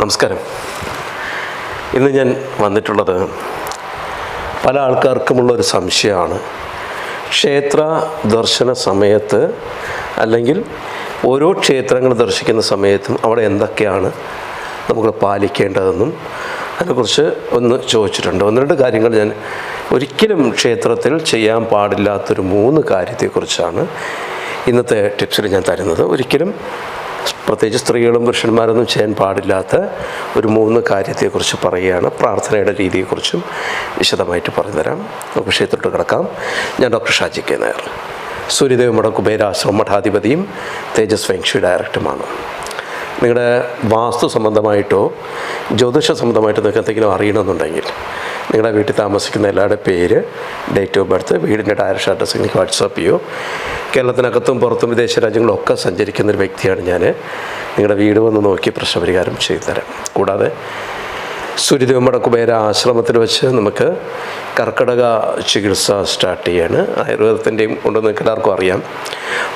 നമസ്കാരം. ഇന്ന് ഞാൻ വന്നിട്ടുള്ളത് പല ആൾക്കാർക്കുമുള്ള ഒരു സംശയമാണ്. ക്ഷേത്ര ദർശന സമയത്ത് അല്ലെങ്കിൽ ഓരോ ക്ഷേത്രങ്ങൾ ദർശിക്കുന്ന സമയത്തും അവിടെ എന്തൊക്കെയാണ് നമുക്ക് പാലിക്കേണ്ടതെന്നും അതിനെക്കുറിച്ച് ഒന്ന് ചോദിച്ചിട്ടുണ്ട്. ഒന്ന് രണ്ട് കാര്യങ്ങൾ ഞാൻ ഒരിക്കലും ക്ഷേത്രത്തിൽ ചെയ്യാൻ പാടില്ലാത്തൊരു മൂന്ന് കാര്യത്തെക്കുറിച്ചാണ് ഇന്നത്തെ ടിപ്സിൽ ഞാൻ തരുന്നത്. ഒരിക്കലും പ്രത്യേകിച്ച് സ്ത്രീകളും പുരുഷന്മാരൊന്നും ചെയ്യാൻ പാടില്ലാത്ത ഒരു മൂന്ന് കാര്യത്തെക്കുറിച്ച് പറയുകയാണ്. പ്രാർത്ഥനയുടെ രീതിയെക്കുറിച്ചും വിശദമായിട്ട് പറഞ്ഞുതരാം. നമുക്ക് വിഷയത്തോട്ട് കിടക്കാം. ഞാൻ ഡോക്ടർ ഷാജി കെ നായർ. സൂര്യദേവ് മഠ കുബേരാശ്രമ മഠാധിപതിയും തേജസ് വെങ്ഷി ഡയറക്ടറുമാണ്. നിങ്ങളുടെ വാസ്തു സംബന്ധമായിട്ടോ ജ്യോതിഷ സംബന്ധമായിട്ടോ നിങ്ങൾക്ക് എന്തെങ്കിലും അറിയണമെന്നുണ്ടെങ്കിൽ നിങ്ങളുടെ വീട്ടിൽ താമസിക്കുന്ന എല്ലാവരുടെ പേര് ഡേറ്റ് ഓഫ് ബർത്ത് വീടിന്റെ ഡയറക്ഷൻ അഡ്രസ്സ് എനിക്ക് വാട്സാപ്പ് ചെയ്യോ. കേരളത്തിനകത്തും പുറത്തും വിദേശ രാജ്യങ്ങളൊക്കെ സഞ്ചരിക്കുന്ന ഒരു വ്യക്തിയാണ് ഞാൻ. നിങ്ങളുടെ വീട് വന്ന് നോക്കി പ്രശ്നപരിഹാരം ചെയ്തു തരാം. കൂടാതെ സൂര്യദേവമ്മയുടെ കുബേര ആശ്രമത്തിൽ വെച്ച് നമുക്ക് കർക്കിടക ചികിത്സ സ്റ്റാർട്ട് ചെയ്യാണ്. ആയുർവേദത്തിന്റെയും നിങ്ങൾക്ക് എല്ലാവർക്കും അറിയാം.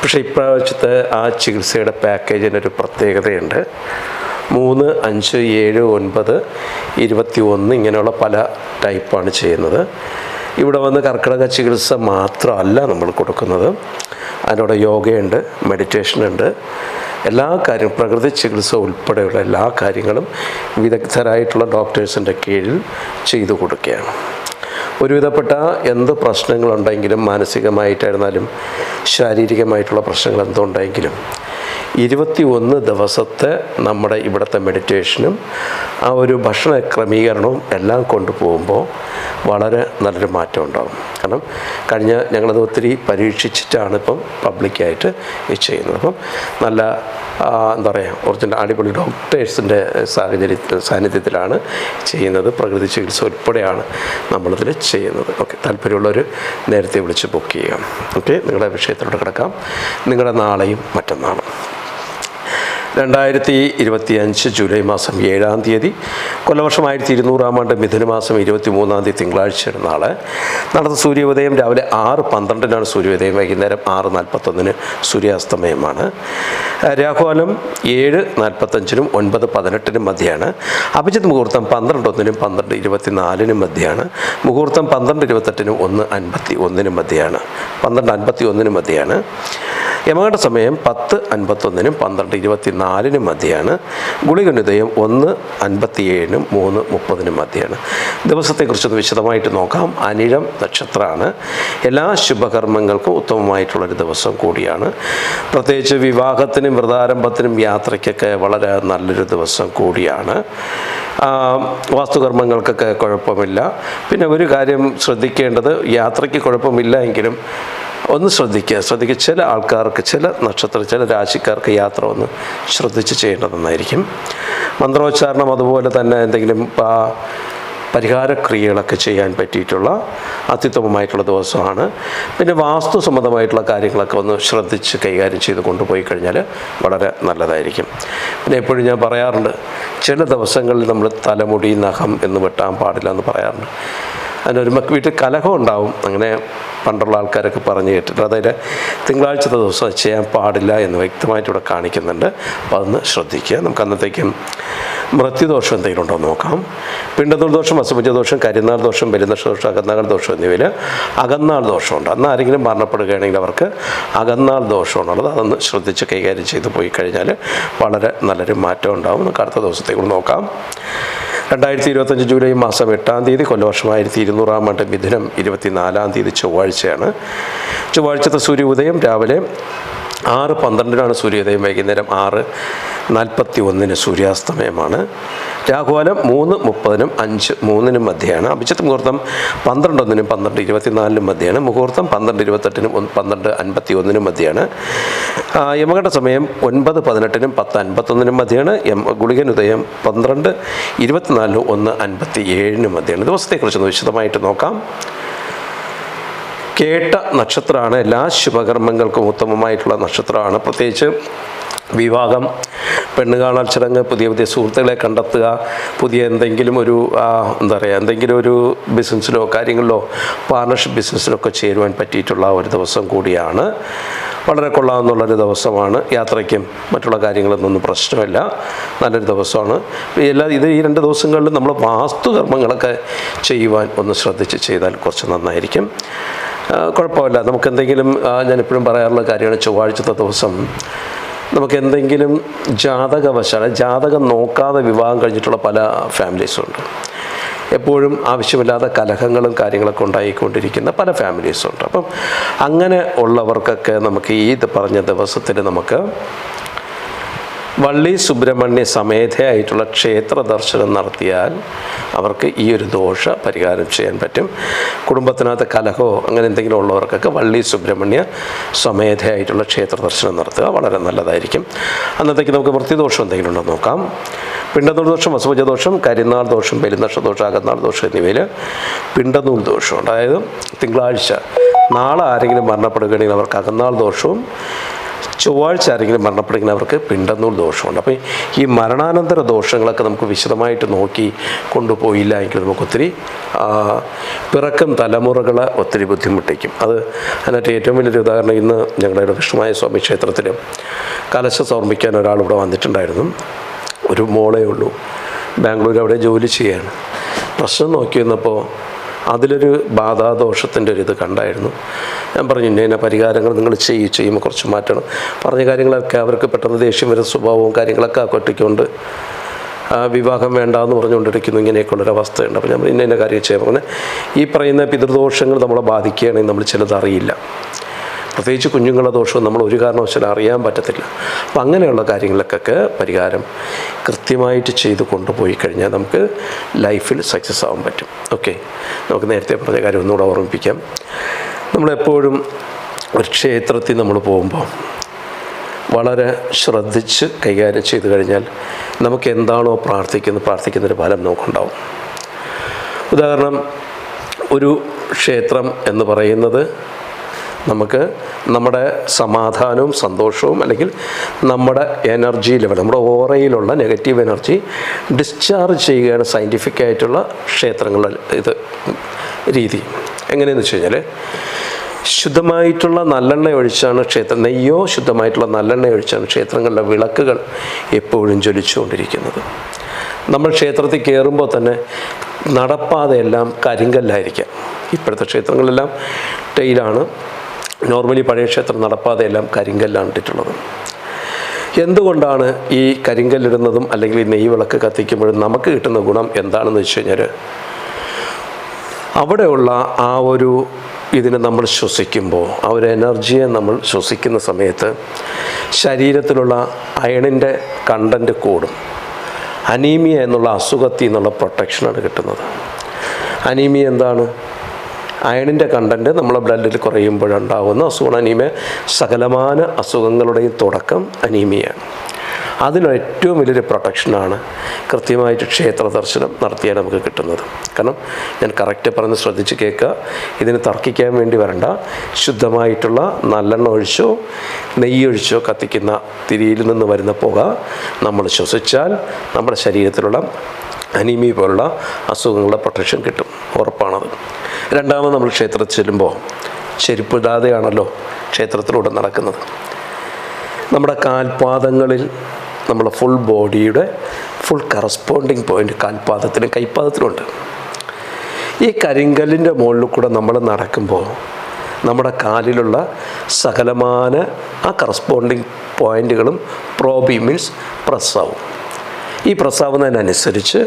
പക്ഷേ ഇപ്രാവശ്യത്തെ ആ ചികിത്സയുടെ പാക്കേജിനൊരു പ്രത്യേകതയുണ്ട്. മൂന്ന് അഞ്ച് ഏഴ് ഒൻപത് ഇരുപത്തി ഒന്ന് ഇങ്ങനെയുള്ള പല ടൈപ്പാണ് ചെയ്യുന്നത്. ഇവിടെ വന്ന് കർക്കിടക ചികിത്സ മാത്രമല്ല നമ്മൾ കൊടുക്കുന്നത്. അതിനോട് യോഗയുണ്ട് മെഡിറ്റേഷനുണ്ട് എല്ലാ കാര്യങ്ങളും പ്രകൃതി ചികിത്സ ഉൾപ്പെടെയുള്ള എല്ലാ കാര്യങ്ങളും വിദഗ്ധരായിട്ടുള്ള ഡോക്ടേഴ്സിന്റെ കീഴിൽ ചെയ്തു കൊടുക്കുകയാണ്. ഒരുവിധപ്പെട്ട എന്ത് പ്രശ്നങ്ങളുണ്ടെങ്കിലും മാനസികമായിട്ടായിരുന്നാലും ശാരീരികമായിട്ടുള്ള പ്രശ്നങ്ങൾ എന്തുണ്ടെങ്കിലും ഇരുപത്തി ഒന്ന് ദിവസത്തെ നമ്മുടെ ഇവിടുത്തെ മെഡിറ്റേഷനും ആ ഒരു ഭക്ഷണ ക്രമീകരണവും എല്ലാം കൊണ്ടുപോകുമ്പോൾ വളരെ നല്ലൊരു മാറ്റം ഉണ്ടാകും. കാരണം കഴിഞ്ഞ ഞങ്ങളത് ഒത്തിരി പരീക്ഷിച്ചിട്ടാണ് ഇപ്പം പബ്ലിക്കായിട്ട് ഇത് ചെയ്യുന്നത്. അപ്പം നല്ല എന്താ പറയുക ഒറിജിനൽ അടിപൊളി ഡോക്ടേഴ്സിന്റെ സാഹചര്യ സാന്നിധ്യത്തിലാണ് ചെയ്യുന്നത്. പ്രകൃതി ചികിത്സ ഉൾപ്പെടെയാണ് നമ്മളിതിൽ ചെയ്യുന്നത്. ഓക്കെ താല്പര്യമുള്ളവർ നേരത്തെ വിളിച്ച് ബുക്ക് ചെയ്യാം. ഓക്കെ നിങ്ങളുടെ വിഷയത്തിലോട്ട് കിടക്കാം. നിങ്ങളുടെ നാളെയും മറ്റന്നാളും. രണ്ടായിരത്തി ഇരുപത്തി അഞ്ച് ജൂലൈ മാസം ഏഴാം തീയതി കൊല്ലവർഷം ആയിരത്തി ഇരുന്നൂറാം ആണ്ട് മിഥുന മാസം ഇരുപത്തി മൂന്നാം തീയതി തിങ്കളാഴ്ചയാണ് നാളെ നടന്ന സൂര്യോദയം രാവിലെ ആറ് പന്ത്രണ്ടിനാണ് സൂര്യോദയം വൈകുന്നേരം ആറ് നാൽപ്പത്തൊന്നിന് സൂര്യാസ്തമയമാണ്. രാഹുകാലം ഏഴ് നാൽപ്പത്തഞ്ചിനും ഒൻപത് പതിനെട്ടിനും മധ്യയാണ് അഭിജിത് മുഹൂർത്തം പന്ത്രണ്ട് ഒന്നിനും പന്ത്രണ്ട് ഇരുപത്തിനാലിനും മധ്യയാണ് മുഹൂർത്തം പന്ത്രണ്ട് ഇരുപത്തെട്ടിനും ഒന്ന് അൻപത്തി ഒന്നിനും മധ്യയാണ് പന്ത്രണ്ട് അൻപത്തി ഒന്നിനും മധ്യയാണ് യമകണ്ഠ സമയം പത്ത് അൻപത്തൊന്നിനും പന്ത്രണ്ട് ഇരുപത്തിനാലിനും മധ്യയാണ് ഗുളികനുദയം ഒന്ന് അൻപത്തിയേഴിനും മൂന്ന് മുപ്പതിനും മധ്യയാണ് ദിവസത്തെക്കുറിച്ചൊന്ന് വിശദമായിട്ട് നോക്കാം. അനിഴം നക്ഷത്രമാണ് എല്ലാ ശുഭകർമ്മങ്ങൾക്കും ഉത്തമമായിട്ടുള്ളൊരു ദിവസം കൂടിയാണ്. പ്രത്യേകിച്ച് വിവാഹത്തിനും വ്രതാരംഭത്തിനും യാത്രയ്ക്കൊക്കെ വളരെ നല്ലൊരു ദിവസം കൂടിയാണ്. വാസ്തുകർമ്മങ്ങൾക്കൊക്കെ കുഴപ്പമില്ല. പിന്നെ ഒരു കാര്യം ശ്രദ്ധിക്കേണ്ടത് യാത്രയ്ക്ക് കുഴപ്പമില്ല എങ്കിലും ഒന്ന് ശ്രദ്ധിക്കുക. ശ്രദ്ധിക്കുക ചില ആൾക്കാർക്ക് ചില നക്ഷത്ര ചില രാശിക്കാർക്ക് യാത്ര ഒന്ന് ശ്രദ്ധിച്ച് ചെയ്യേണ്ടതെന്നായിരിക്കും മന്ത്രോച്ചാരണം അതുപോലെ തന്നെ എന്തെങ്കിലും പരിഹാരക്രിയകളൊക്കെ ചെയ്യാൻ പറ്റിയിട്ടുള്ള അത്യുത്തമമായിട്ടുള്ള ദിവസമാണ്. പിന്നെ വാസ്തു സംബന്ധമായിട്ടുള്ള കാര്യങ്ങളൊക്കെ ഒന്ന് ശ്രദ്ധിച്ച് കൈകാര്യം ചെയ്ത് കൊണ്ടുപോയി കഴിഞ്ഞാൽ വളരെ നല്ലതായിരിക്കും. പിന്നെ എപ്പോഴും ഞാൻ പറയാറുണ്ട് ചില ദിവസങ്ങളിൽ നമ്മൾ തലമുടി നഖം എന്ന് വെട്ടാൻ പാടില്ല എന്ന് പറയാറുണ്ട്. അതിനൊരു മക്ക് വീട്ടിൽ കലഹം ഉണ്ടാവും. അങ്ങനെ പണ്ടുള്ള ആൾക്കാരൊക്കെ പറഞ്ഞു കേട്ടിട്ട് അതായത് തിങ്കളാഴ്ചത്തെ ദിവസം അത് ചെയ്യാൻ പാടില്ല എന്ന് വ്യക്തമായിട്ട് ഇവിടെ കാണിക്കുന്നുണ്ട്. അപ്പോൾ അതൊന്ന് ശ്രദ്ധിക്കുക. നമുക്ക് അന്നത്തേക്കും മൃത്യുദോഷം എന്തെങ്കിലും ഉണ്ടോ എന്ന് നോക്കാം. പിണ്ടത്തൂർ ദോഷം അസുഭജ ദോഷം കരിനാൾ ദോഷം ബലിനക്ഷ ദോഷം അകന്നാൾ ദോഷം എന്നിവയിൽ അകന്നാൾ ദോഷമുണ്ട് അന്ന് ആരെങ്കിലും മരണപ്പെടുകയാണെങ്കിൽ അവർക്ക് അകന്നാൾ ദോഷമാണുള്ളത് അതൊന്ന് ശ്രദ്ധിച്ച് കൈകാര്യം ചെയ്തു പോയി കഴിഞ്ഞാൽ വളരെ നല്ലൊരു മാറ്റം ഉണ്ടാവും. നമുക്ക് അടുത്ത ദിവസത്തേക്കൂടെ കൂടി നോക്കാം. രണ്ടായിരത്തി ഇരുപത്തഞ്ച് ജൂലൈ മാസം എട്ടാം തീയതി കൊല്ലവർഷം ആയിരത്തി ഇരുന്നൂറാം ആണ്ട് മിഥുനം ഇരുപത്തിനാലാം തീയതി ചൊവ്വാഴ്ചയാണ്. ചൊവ്വാഴ്ചത്തെ സൂര്യോദയം രാവിലെ ആറ് പന്ത്രണ്ടിനാണ് സൂര്യോദയം വൈകുന്നേരം ആറ് നാൽപ്പത്തി ഒന്നിന് സൂര്യാസ്തമയമാണ്. രാഘുവാലം മൂന്ന് മുപ്പതിനും അഞ്ച് മൂന്നിനും മധ്യയാണ്. അഭിജിത്ത് മുഹൂർത്തം പന്ത്രണ്ട് ഒന്നിനും പന്ത്രണ്ട് ഇരുപത്തിനാലിനും മധ്യയാണ്. മുഹൂർത്തം പന്ത്രണ്ട് ഇരുപത്തെട്ടിനും പന്ത്രണ്ട് അൻപത്തി ഒന്നിനും മധ്യയാണ് യമകട്ട സമയം ഒൻപത് പതിനെട്ടിനും പത്ത് അൻപത്തൊന്നിനും മധ്യയാണ്. യം ഗുളികനുദയം പന്ത്രണ്ട് ഇരുപത്തിനാലിനും ഒന്ന് അൻപത്തി ഏഴിനും മധ്യയാണ്. ദിവസത്തെക്കുറിച്ചൊന്ന് വിശദമായിട്ട് നോക്കാം. കേട്ട നക്ഷത്രമാണ് എല്ലാ ശുഭകർമ്മങ്ങൾക്കും ഉത്തമമായിട്ടുള്ള നക്ഷത്രമാണ്. പ്രത്യേകിച്ച് വിവാഹം പെണ്ണ് കാണാൻ ചടങ്ങ് പുതിയ പുതിയ സുഹൃത്തുക്കളെ കണ്ടെത്തുക പുതിയ എന്തെങ്കിലും ഒരു എന്താ പറയുക എന്തെങ്കിലും ഒരു ബിസിനസ്സിലോ കാര്യങ്ങളിലോ പാർട്ണർഷിപ്പ് ബിസിനസ്സിലൊക്കെ ചേരുവാൻ പറ്റിയിട്ടുള്ള ഒരു ദിവസം കൂടിയാണ്. വളരെ കൊള്ളാമെന്നുള്ളൊരു ദിവസമാണ് യാത്രയ്ക്കും മറ്റുള്ള കാര്യങ്ങളൊന്നും പ്രശ്നമില്ല. നല്ലൊരു ദിവസമാണ്. എല്ലാ ഇത് ഈ രണ്ട് ദിവസങ്ങളിലും നമ്മൾ വാസ്തുകർമ്മങ്ങളൊക്കെ ചെയ്യുവാൻ ഒന്ന് ശ്രദ്ധിച്ച് ചെയ്താൽ കുറച്ച് നന്നായിരിക്കും. കുഴപ്പമില്ല. നമുക്ക് എന്തെങ്കിലും ഞാൻ എപ്പോഴും പറയാറുള്ള കാര്യമാണ് ചൊവ്വാഴ്ചത്തെ ദിവസം. നമുക്ക് എന്തെങ്കിലും ജാതകവശാൽ ജാതകം നോക്കാതെ വിവാഹം കഴിഞ്ഞിട്ടുള്ള പല ഫാമിലീസും ഉണ്ട്. എപ്പോഴും ആവശ്യമില്ലാത്ത കലഹങ്ങളും കാര്യങ്ങളൊക്കെ ഉണ്ടായിക്കൊണ്ടിരിക്കുന്ന പല ഫാമിലീസും ഉണ്ട്. അപ്പം അങ്ങനെ ഉള്ളവർക്കൊക്കെ നമുക്ക് ഈ പറഞ്ഞ ദിവസത്തിൽ നമുക്ക് വള്ളി സുബ്രഹ്മണ്യ സമേതയായിട്ടുള്ള ക്ഷേത്ര ദർശനം നടത്തിയാൽ അവർക്ക് ഈ ഒരു ദോഷ പരിഹാരം ചെയ്യാൻ പറ്റും. കുടുംബത്തിനകത്ത് കലഹോ അങ്ങനെ എന്തെങ്കിലും ഉള്ളവർക്കൊക്കെ വള്ളി സുബ്രഹ്മണ്യ സമേതയായിട്ടുള്ള ക്ഷേത്ര ദർശനം നടത്തുക വളരെ നല്ലതായിരിക്കും. അന്നത്തേക്ക് നമുക്ക് വൃത്തിദോഷം എന്തെങ്കിലും ഉണ്ടോ നോക്കാം. പിണ്ടനൂൽ ദോഷം വസുഭജ ദോഷം കരിനാൾ ദോഷം പെരുന്നക്ഷ ദോഷം അകന്നാൾ ദോഷം എന്നിവയിൽ പിണ്ടനൂൽ ദോഷമുണ്ട്. അതായത് തിങ്കളാഴ്ച നാളെ ആരെങ്കിലും മരണപ്പെടുകയാണെങ്കിൽ അവർക്ക് അകന്നാൾ ദോഷവും ചൊവ്വാഴ്ച ആരെങ്കിലും മരണപ്പെടുകയാണെങ്കിൽ അവർക്ക് പിണ്ടന്നൂൽ ദോഷമുണ്ട്. അപ്പോൾ ഈ മരണാനന്തര ദോഷങ്ങളൊക്കെ നമുക്ക് വിശദമായിട്ട് നോക്കി കൊണ്ടുപോയില്ല എങ്കിൽ നമുക്ക് ഒത്തിരി പിറക്കും തലമുറകൾ ഒത്തിരി ബുദ്ധിമുട്ടിക്കും. അത് അതിനകത്ത് ഏറ്റവും വലിയൊരു ഉദാഹരണം ഇന്ന് ഞങ്ങളുടെ വിഷ്ണുമായ സ്വാമി ക്ഷേത്രത്തിൽ കലശ സമർപ്പിക്കാൻ ഒരാൾ ഇവിടെ വന്നിട്ടുണ്ടായിരുന്നു. ഒരു മോളേ ഉള്ളൂ. ബാംഗ്ലൂർ അവിടെ ജോലി ചെയ്യാണ് പ്രശ്നം നോക്കി വന്നപ്പോൾ അതിലൊരു ബാധാദോഷത്തിന്റെ ഒരു ഇത് കണ്ടായിരുന്നു. ഞാൻ പറഞ്ഞു ഇന്ന പരിഹാരങ്ങൾ നിങ്ങൾ ചെയ്യും ചെയ്യുമ്പോൾ കുറച്ച് മാറ്റണം. പറഞ്ഞ കാര്യങ്ങളൊക്കെ അവർക്ക് പെട്ടെന്ന് ദേഷ്യം വരുന്ന സ്വഭാവവും കാര്യങ്ങളൊക്കെ കൊട്ടിക്കൊണ്ട് ആ, വിവാഹം വേണ്ട എന്ന് പറഞ്ഞുകൊണ്ടിരിക്കുന്നു. ഇങ്ങനെയൊക്കെയുള്ളൊരു അവസ്ഥയുണ്ട്. അപ്പോൾ ഞാൻ ഇന്ന ഇന്ന കാര്യം ചെയ്യാൻ പറഞ്ഞാൽ ഈ പറയുന്ന പിതൃദോഷങ്ങൾ നമ്മളെ ബാധിക്കുകയാണെങ്കിൽ നമ്മൾ ചിലത് അറിയില്ല. പ്രത്യേകിച്ച് കുഞ്ഞുങ്ങളുടെ ദോഷവും നമ്മൾ ഒരു കാരണവശാലും അറിയാൻ പറ്റത്തില്ല. അപ്പം അങ്ങനെയുള്ള കാര്യങ്ങൾക്കൊക്കെ പരിഹാരം കൃത്യമായിട്ട് ചെയ്ത് കൊണ്ടുപോയി കഴിഞ്ഞാൽ നമുക്ക് ലൈഫിൽ സക്സസ് ആവാൻ പറ്റും. ഓക്കെ? നമുക്ക് നേരത്തെ പറഞ്ഞ കാര്യം ഒന്നുകൂടെ ഓർമ്മിപ്പിക്കാം. നമ്മളെപ്പോഴും ഒരു ക്ഷേത്രത്തിൽ നമ്മൾ പോകുമ്പോൾ വളരെ ശ്രദ്ധിച്ച് കൈകാര്യം ചെയ്തു കഴിഞ്ഞാൽ നമുക്ക് എന്താണോ പ്രാർത്ഥിക്കുന്നത് പ്രാർത്ഥിക്കുന്നൊരു ഫലം നമുക്കുണ്ടാവും. ഉദാഹരണം ഒരു ക്ഷേത്രം എന്ന് പറയുന്നത് നമുക്ക് നമ്മുടെ സമാധാനവും സന്തോഷവും അല്ലെങ്കിൽ നമ്മുടെ എനർജി ലെവൽ നമ്മുടെ ഓറയിലുള്ള നെഗറ്റീവ് എനർജി ഡിസ്ചാർജ് ചെയ്യുകയാണ് സയന്റിഫിക് ആയിട്ടുള്ള ക്ഷേത്രങ്ങളുടെ ഇത് രീതി. എങ്ങനെയെന്ന് വെച്ച് കഴിഞ്ഞാൽ ശുദ്ധമായിട്ടുള്ള നല്ലെണ്ണ ഒഴിച്ചാണ് ക്ഷേത്രം നെയ്യോ ശുദ്ധമായിട്ടുള്ള നല്ലെണ്ണ ഒഴിച്ചാണ് ക്ഷേത്രങ്ങളിലെ വിളക്കുകൾ എപ്പോഴും ജ്വലിച്ചുകൊണ്ടിരിക്കുന്നത്. നമ്മൾ ക്ഷേത്രത്തിൽ കയറുമ്പോൾ തന്നെ നടപ്പാതയെല്ലാം കരിങ്കല്ലായിരിക്കാം. ഇപ്പോഴത്തെ ക്ഷേത്രങ്ങളെല്ലാം ടൈലാണ്. നോർമലി പഴയ ക്ഷേത്രം നടപ്പാതെയെല്ലാം കരിങ്കല്ലാണ് ഇട്ടിട്ടുള്ളത്. എന്തുകൊണ്ടാണ് ഈ കരിങ്കല്ലിടുന്നതും അല്ലെങ്കിൽ ഈ നെയ്യ് വിളക്ക് കത്തിക്കുമ്പോഴും നമുക്ക് കിട്ടുന്ന ഗുണം എന്താണെന്ന് വെച്ച് കഴിഞ്ഞാൽ അവിടെയുള്ള ആ ഒരു ഇതിനെ നമ്മൾ ശ്വസിക്കുമ്പോൾ ആ ഒരു എനർജിയെ നമ്മൾ ശ്വസിക്കുന്ന സമയത്ത് ശരീരത്തിലുള്ള അയണിന്റെ കണ്ടന്റ് കൂടും. അനീമിയ എന്നുള്ള അസുഖത്തിൽ നിന്നുള്ള പ്രൊട്ടക്ഷനാണ് കിട്ടുന്നത്. അനീമിയ എന്താണ്? അയണിന്റെ കണ്ടന്റ് നമ്മളെ ബ്ലഡിൽ കുറയുമ്പോഴുണ്ടാകുന്ന അസുഖം അനീമിയ. സകലമാന അസുഖങ്ങളുടെയും തുടക്കം അനീമിയാണ് അതിന് ഏറ്റവും വലിയൊരു പ്രൊട്ടക്ഷനാണ് കൃത്യമായിട്ട് ക്ഷേത്ര ദർശനം നടത്തിയാൽ നമുക്ക് കിട്ടുന്നത്. കാരണം ഞാൻ കറക്റ്റ് പറഞ്ഞ് ശ്രദ്ധിച്ച് കേൾക്കുക. ഇതിന് തർക്കിക്കാൻ വേണ്ടി വരണ്ട. ശുദ്ധമായിട്ടുള്ള നല്ലെണ്ണ ഒഴിച്ചോ നെയ്യൊഴിച്ചോ കത്തിക്കുന്ന തിരിയിൽ നിന്ന് വരുന്ന പുക നമ്മൾ ശ്വസിച്ചാൽ നമ്മുടെ ശരീരത്തിലുള്ള അനീമിയ പോലുള്ള അസുഖങ്ങളുടെ പ്രൊട്ടക്ഷൻ കിട്ടും. ഉറപ്പാണത് രണ്ടാമത് നമ്മൾ ക്ഷേത്രത്തിൽ ചെല്ലുമ്പോൾ ചെരുപ്പിടാതെയാണല്ലോ ക്ഷേത്രത്തിലൂടെ നടക്കുന്നത്. നമ്മുടെ കാൽപാദങ്ങളിൽ നമ്മുടെ ഫുൾ ബോഡിയുടെ ഫുൾ കറസ്പോണ്ടിങ് പോയിന്റ് കാൽപാദത്തിലും കൈപ്പാദത്തിലുമുണ്ട് ഈ കരിങ്കല്ലിന്റെ മുകളിൽ കൂടെ നമ്മൾ നടക്കുമ്പോൾ നമ്മുടെ കാലിലുള്ള സകലമാന ആ കറസ്പോണ്ടിങ് പോയിന്റുകളും പ്രോബി മീൻസ് പ്രസ്സാവും ഈ പ്രസ്താവനതിനനുസരിച്ച്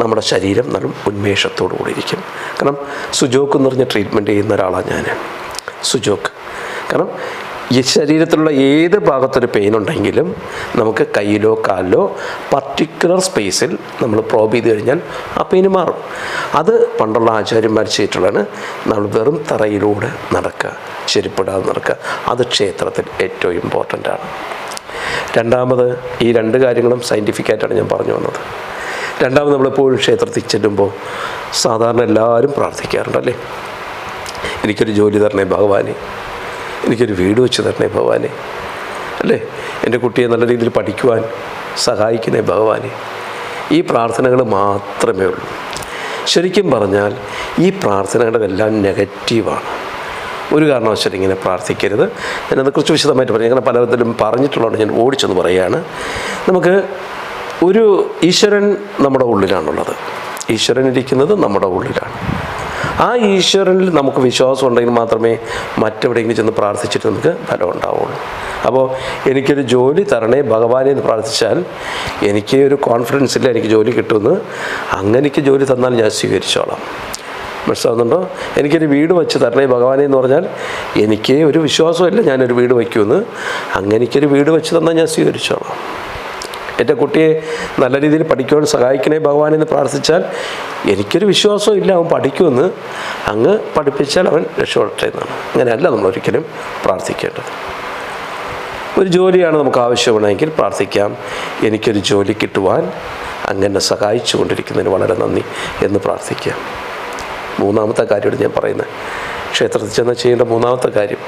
നമ്മുടെ ശരീരം നല്ല ഉന്മേഷത്തോടു കൂടിയിരിക്കും കാരണം സുജോക്ക് എന്ന് പറഞ്ഞ ട്രീറ്റ്മെന്റ് ചെയ്യുന്ന ഒരാളാണ് ഞാൻ സുജോക്ക്. കാരണം ഈ ശരീരത്തിലുള്ള ഏത് ഭാഗത്തൊരു പെയിൻ ഉണ്ടെങ്കിലും നമുക്ക് കയ്യിലോ കാലിലോ പർട്ടിക്കുലർ സ്പേസിൽ നമ്മൾ പ്രോബ് ചെയ്ത് കഴിഞ്ഞാൽ ആ പെയിൻ മാറും. അത് പണ്ടുള്ള ആചാര്യന്മാർ ചെയ്തിട്ടുള്ളതാണ് നമ്മൾ വെറും തറയിലൂടെ നടക്കുക ചെരുപ്പിടാതെ നടക്കുക. അത് ക്ഷേത്രത്തിൽ ഏറ്റവും ഇമ്പോർട്ടന്റ് ആണ്. രണ്ടാമത് ഈ രണ്ട് കാര്യങ്ങളും സയന്റിഫിക്കായിട്ടാണ് ഞാൻ പറഞ്ഞു വന്നത്. രണ്ടാമത് നമ്മളെപ്പോഴും ക്ഷേത്രത്തിൽ ചെല്ലുമ്പോൾ സാധാരണ എല്ലാവരും പ്രാർത്ഥിക്കാറുണ്ടല്ലേ എനിക്കൊരു ജോലി തരണേ ഭഗവാനെ. എനിക്കൊരു വീട് വെച്ച് തരണേ ഭഗവാനെ. അല്ലേ? എന്റെ കുട്ടിയെ നല്ല രീതിയിൽ പഠിക്കുവാൻ സഹായിക്കണേ ഭഗവാനെ. ഈ പ്രാർത്ഥനകൾ മാത്രമേ ഉള്ളൂ. ശരിക്കും പറഞ്ഞാൽ ഈ പ്രാർത്ഥനകളെല്ലാം നെഗറ്റീവാണ് ഒരു കാരണവശാലും ഇങ്ങനെ പ്രാർത്ഥിക്കരുത്. ഞാനതിനെക്കുറിച്ച് വിശദമായിട്ട് പറഞ്ഞു അങ്ങനെ പലതരത്തിലും പറഞ്ഞിട്ടുള്ളതുകൊണ്ട് ഞാൻ ഓടിച്ചെന്ന് പറയുകയാണ്. നമുക്ക് ഒരു ഈശ്വരൻ നമ്മുടെ ഉള്ളിലാണുള്ളത്. ഈശ്വരൻ ഇരിക്കുന്നത് നമ്മുടെ ഉള്ളിലാണ്. ആ ഈശ്വരനിൽ നമുക്ക് വിശ്വാസം ഉണ്ടെങ്കിൽ മാത്രമേ മറ്റെവിടെയെങ്കിലും ചെന്ന് പ്രാർത്ഥിച്ചിട്ട് നമുക്ക് ഫലം ഉണ്ടാവുള്ളൂ. അപ്പോൾ എനിക്കൊരു ജോലി തരണേ ഭഗവാനെ എന്ന് പ്രാർത്ഥിച്ചാൽ എനിക്ക് ഒരു കോൺഫിഡൻസ് ഇല്ല എനിക്ക് ജോലി കിട്ടുമെന്ന് അങ്ങനെ ജോലി തന്നാൽ ഞാൻ സ്വീകരിച്ചോളാം. മനസ്സിലാവുന്നുണ്ടോ? എനിക്കൊരു വീട് വെച്ച് തരണേ ഭഗവാനെ എന്ന് പറഞ്ഞാൽ എനിക്ക് ഒരു വിശ്വാസമില്ല ഞാനൊരു വീട് വയ്ക്കുമെന്ന്. അങ്ങനെ എനിക്കൊരു വീട് വെച്ച് തന്നാൽ ഞാൻ സ്വീകരിച്ചോളാം. എന്റെ കുട്ടിയെ നല്ല രീതിയിൽ പഠിക്കുവാൻ സഹായിക്കണേ ഭഗവാൻ എന്ന് പ്രാർത്ഥിച്ചാൽ എനിക്കൊരു വിശ്വാസം ഇല്ല അവൻ പഠിക്കുമെന്ന്. അങ്ങ് പഠിപ്പിച്ചാൽ അവൻ രക്ഷപ്പെടട്ടെ എന്നാണ്. അങ്ങനെയല്ല നമ്മൾ ഒരിക്കലും പ്രാർത്ഥിക്കേണ്ടത്. ഒരു ജോലിയാണ് നമുക്ക് ആവശ്യമാണെങ്കിൽ പ്രാർത്ഥിക്കാം. എനിക്കൊരു ജോലി കിട്ടുവാൻ അങ്ങനെ സഹായിച്ചു കൊണ്ടിരിക്കുന്നതിന് വളരെ നന്ദി എന്ന് പ്രാർത്ഥിക്കാം. മൂന്നാമത്തെ കാര്യമാണ് ഞാൻ പറയുന്നത്. ക്ഷേത്രത്തിൽ ചെന്ന് ചെയ്യേണ്ട മൂന്നാമത്തെ കാര്യം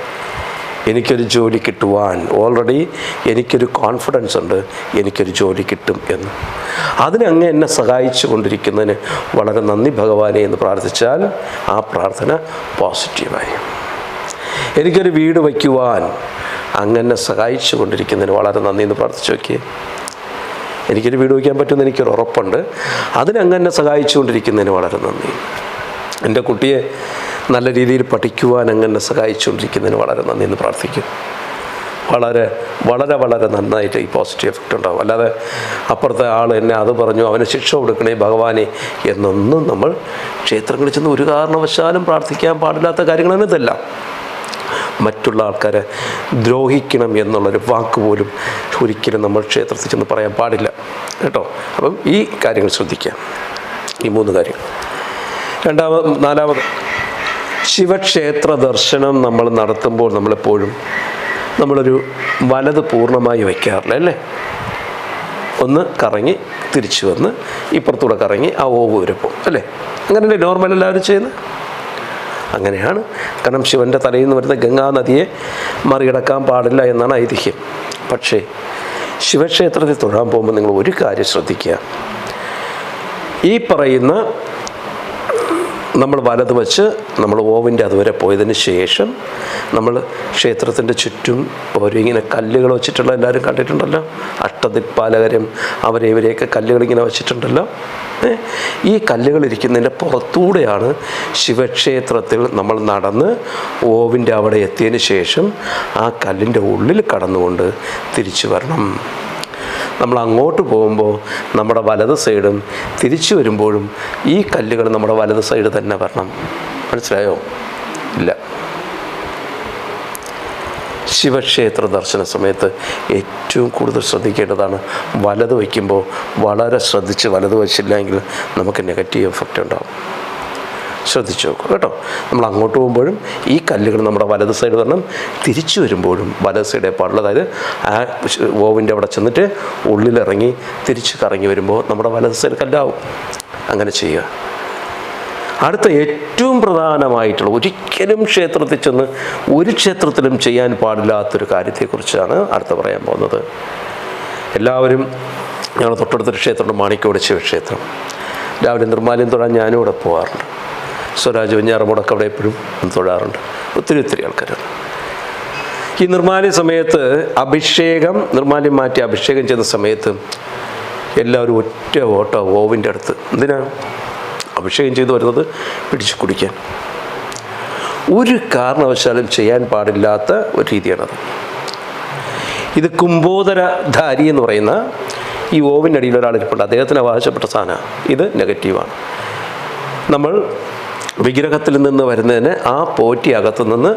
എനിക്കൊരു ജോലി കിട്ടുവാൻ ഓൾറെഡി എനിക്കൊരു കോൺഫിഡൻസ് ഉണ്ട് എനിക്കൊരു ജോലി കിട്ടും എന്ന്. അതിനങ്ങ് എന്നെ സഹായിച്ചു കൊണ്ടിരിക്കുന്നതിന് വളരെ നന്ദി ഭഗവാനെ എന്ന് പ്രാർത്ഥിച്ചാൽ ആ പ്രാർത്ഥന പോസിറ്റീവായി എനിക്കൊരു വീട് വയ്ക്കുവാൻ അങ്ങനെ സഹായിച്ചു കൊണ്ടിരിക്കുന്നതിന് വളരെ നന്ദി എന്ന് പ്രാർത്ഥിച്ചു നോക്കിയേ. എനിക്കൊരു വീട് വയ്ക്കാൻ പറ്റുമെന്ന് എനിക്കൊരു ഉറപ്പുണ്ട്. അതിനങ്ങനെ സഹായിച്ചു കൊണ്ടിരിക്കുന്നതിന് വളരെ നന്ദി. എന്റെ കുട്ടിയെ നല്ല രീതിയിൽ പഠിക്കുവാൻ അങ്ങനെ സഹായിച്ചുകൊണ്ടിരിക്കുന്നതിന് വളരെ നന്ദി എന്ന് പ്രാർത്ഥിക്കും വളരെ വളരെ വളരെ നന്നായിട്ട് ഈ പോസിറ്റീവ് എഫക്റ്റ് ഉണ്ടാവും. അല്ലാതെ അപ്പുറത്തെ ആൾ എന്നെ അത് പറഞ്ഞു അവനെ ശിക്ഷ കൊടുക്കണേ ഭഗവാനെ എന്നൊന്നും നമ്മൾ ക്ഷേത്രങ്ങളിൽ ചെന്ന് ഒരു കാരണവശാലും പ്രാർത്ഥിക്കാൻ പാടില്ലാത്ത കാര്യങ്ങളാണ് ഇതെല്ലാം. മറ്റുള്ള ആൾക്കാരെ ദ്രോഹിക്കണം എന്നുള്ളൊരു വാക്ക് പോലും ഒരിക്കലും നമ്മൾ ക്ഷേത്രത്തിൽ ചെന്ന് പറയാൻ പാടില്ല. കേട്ടോ? അപ്പം ഈ കാര്യങ്ങൾ ശ്രദ്ധിക്കുക. ഈ മൂന്ന് കാര്യങ്ങൾ. രണ്ടാമത് നാലാമത്. ശിവക്ഷേത്ര ദർശനം നമ്മൾ നടത്തുമ്പോൾ നമ്മളെപ്പോഴും നമ്മളൊരു വലത് പൂർണമായി വയ്ക്കാറില്ല അല്ലേ? ഒന്ന് കറങ്ങി തിരിച്ചു വന്ന് ഇപ്പുറത്തൂടെ കറങ്ങി ആ ഓവ് വരപ്പോൾ അല്ലേ? അങ്ങനെയല്ലേ നോർമൽ എല്ലാവരും ചെയ്യുന്നത്? അങ്ങനെയാണ്. കാരണം ശിവന്റെ തലയിൽ നിന്ന് വരുന്ന ഗംഗാനദിയെ മറികടക്കാൻ പാടില്ല എന്നാണ് ഐതിഹ്യം. പക്ഷേ ശിവക്ഷേത്രത്തിൽ തൊഴാൻ പോകുമ്പോൾ നിങ്ങൾ ഒരു കാര്യം ശ്രദ്ധിക്കുക. ഈ പറയുന്ന നമ്മൾ വലത് വച്ച് നമ്മൾ ഓവിന്റെ അതുവരെ പോയതിന് ശേഷം നമ്മൾ ക്ഷേത്രത്തിന്റെ ചുറ്റും ഓരോ ഇങ്ങനെ കല്ലുകൾ വെച്ചിട്ടുള്ള എല്ലാവരും കണ്ടിട്ടുണ്ടല്ലോ. അഷ്ടദിക്പാലകരും അവരെ ഇവരെയൊക്കെ കല്ലുകൾ ഇങ്ങനെ വെച്ചിട്ടുണ്ടല്ലോ. ഈ കല്ലുകൾ ഇരിക്കുന്നതിന്റെ പുറത്തൂടെയാണ് ശിവക്ഷേത്രത്തിൽ നമ്മൾ നടന്ന് ഓവിന്റെ അവിടെ എത്തിയതിന് ശേഷം ആ കല്ലിന്റെ ഉള്ളിൽ കടന്നുകൊണ്ട് തിരിച്ചു വരണം. നമ്മൾ അങ്ങോട്ട് പോകുമ്പോൾ നമ്മുടെ വലത് സൈഡും തിരിച്ചു വരുമ്പോഴും ഈ കല്ലുകൾ നമ്മുടെ വലത് സൈഡ് തന്നെ വരണം. മനസ്സിലായോ? ഇല്ല. ശിവക്ഷേത്ര ദർശന സമയത്ത് ഏറ്റവും കൂടുതൽ ശ്രദ്ധിക്കേണ്ടതാണ് വലത് വയ്ക്കുമ്പോൾ വളരെ ശ്രദ്ധിച്ച് വലത് വച്ചില്ലെങ്കിൽ നമുക്ക് നെഗറ്റീവ് എഫക്റ്റ് ഉണ്ടാവും. ശ്രദ്ധിച്ചു നോക്കും കേട്ടോ. നമ്മൾ അങ്ങോട്ട് പോകുമ്പോഴും ഈ കല്ലുകൾ നമ്മുടെ വലത് സൈഡ് വരണം തിരിച്ചു വരുമ്പോഴും വലത് സൈഡേ പാടുള്ളൂ അതായത് ആ ഓവിന്റെ അവിടെ ചെന്നിട്ട് ഉള്ളിലിറങ്ങി തിരിച്ച് കറങ്ങി വരുമ്പോൾ നമ്മുടെ വലത് സൈഡ് കല്ലാവും. അങ്ങനെ ചെയ്യുക. അടുത്ത ഏറ്റവും പ്രധാനമായിട്ടുള്ള ഒരിക്കലും ക്ഷേത്രത്തിൽ ചെന്ന് ഒരു ക്ഷേത്രത്തിലും ചെയ്യാൻ പാടില്ലാത്തൊരു കാര്യത്തെക്കുറിച്ചാണ് അടുത്ത പറയാൻ പോകുന്നത്. എല്ലാവരും ഞങ്ങൾ തൊട്ടടുത്തൊരു ക്ഷേത്രമുണ്ട് മാണിക്കോട് ശിവക്ഷേത്രം. രാവിലെ നിർമ്മാല്യം തൊഴാൻ ഞാനും ഇവിടെ പോകാറുണ്ട് സ്വരാജ് വെഞ്ഞാറമോടൊക്കെ അവിടെ എപ്പോഴും തൊഴാറുണ്ട്. ഒത്തിരി ഒത്തിരി ആൾക്കാരാണ് ഈ നിർമ്മാല്യ സമയത്ത് അഭിഷേകം നിർമ്മാല്യം മാറ്റി അഭിഷേകം ചെയ്യുന്ന സമയത്ത് എല്ലാവരും ഒറ്റ ഓട്ടോ ഓവിന്റെ അടുത്ത് എന്തിനാ? അഭിഷേകം ചെയ്തു വരുന്നത് പിടിച്ച് കുടിക്കാൻ. ഒരു കാരണവശാലും ചെയ്യാൻ പാടില്ലാത്ത ഒരു രീതിയാണത്. ഇത് കുംഭോദരധാരി എന്ന് പറയുന്ന ഈ ഓവിന്റെ അടിയിൽ ഒരാൾ അദ്ദേഹത്തിന് അവകാശപ്പെട്ട സാധനമാണ് ഇത് നെഗറ്റീവാണ്. നമ്മൾ വിഗ്രഹത്തിൽ നിന്ന് വരുന്നതിന് ആ പോറ്റി അകത്തു നിന്ന്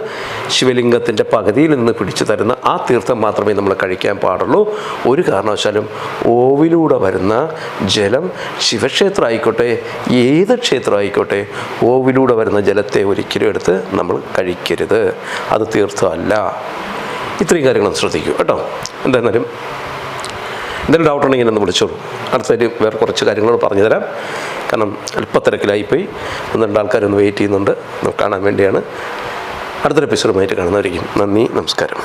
ശിവലിംഗത്തിന്റെ പകുതിയിൽ നിന്ന് പിടിച്ചു തരുന്ന ആ തീർത്ഥം മാത്രമേ നമ്മൾ കഴിക്കാൻ പാടുള്ളൂ. ഒരു കാരണവശാലും ഓവിലൂടെ വരുന്ന ജലം ശിവക്ഷേത്രം ആയിക്കോട്ടെ ഏത് ക്ഷേത്രം ആയിക്കോട്ടെ ഓവിലൂടെ വരുന്ന ജലത്തെ ഒരിക്കലും എടുത്ത് നമ്മൾ കഴിക്കരുത്. അത് തീർത്ഥമല്ല. ഇത്രയും കാര്യങ്ങളും ശ്രദ്ധിക്കൂ കേട്ടോ. എന്തായിരുന്നാലും എന്തെങ്കിലും ഡൗട്ട് ഉണ്ടെങ്കിൽ ഒന്ന് വിളിച്ചോളൂ. അടുത്തൊരു വേറെ കുറച്ച് കാര്യങ്ങൾ പറഞ്ഞു തരാം കാരണം അല്പത്തിരക്കിലായിപ്പോയി. ഒന്ന് രണ്ട് ആൾക്കാരൊന്ന് വെയിറ്റ് ചെയ്യുന്നുണ്ട്. കാണാൻ വേണ്ടിയാണ് അടുത്തൊരു എപ്പിസോഡുമായിട്ട് കാണുന്നവരിക്കും നന്ദി നമസ്കാരം.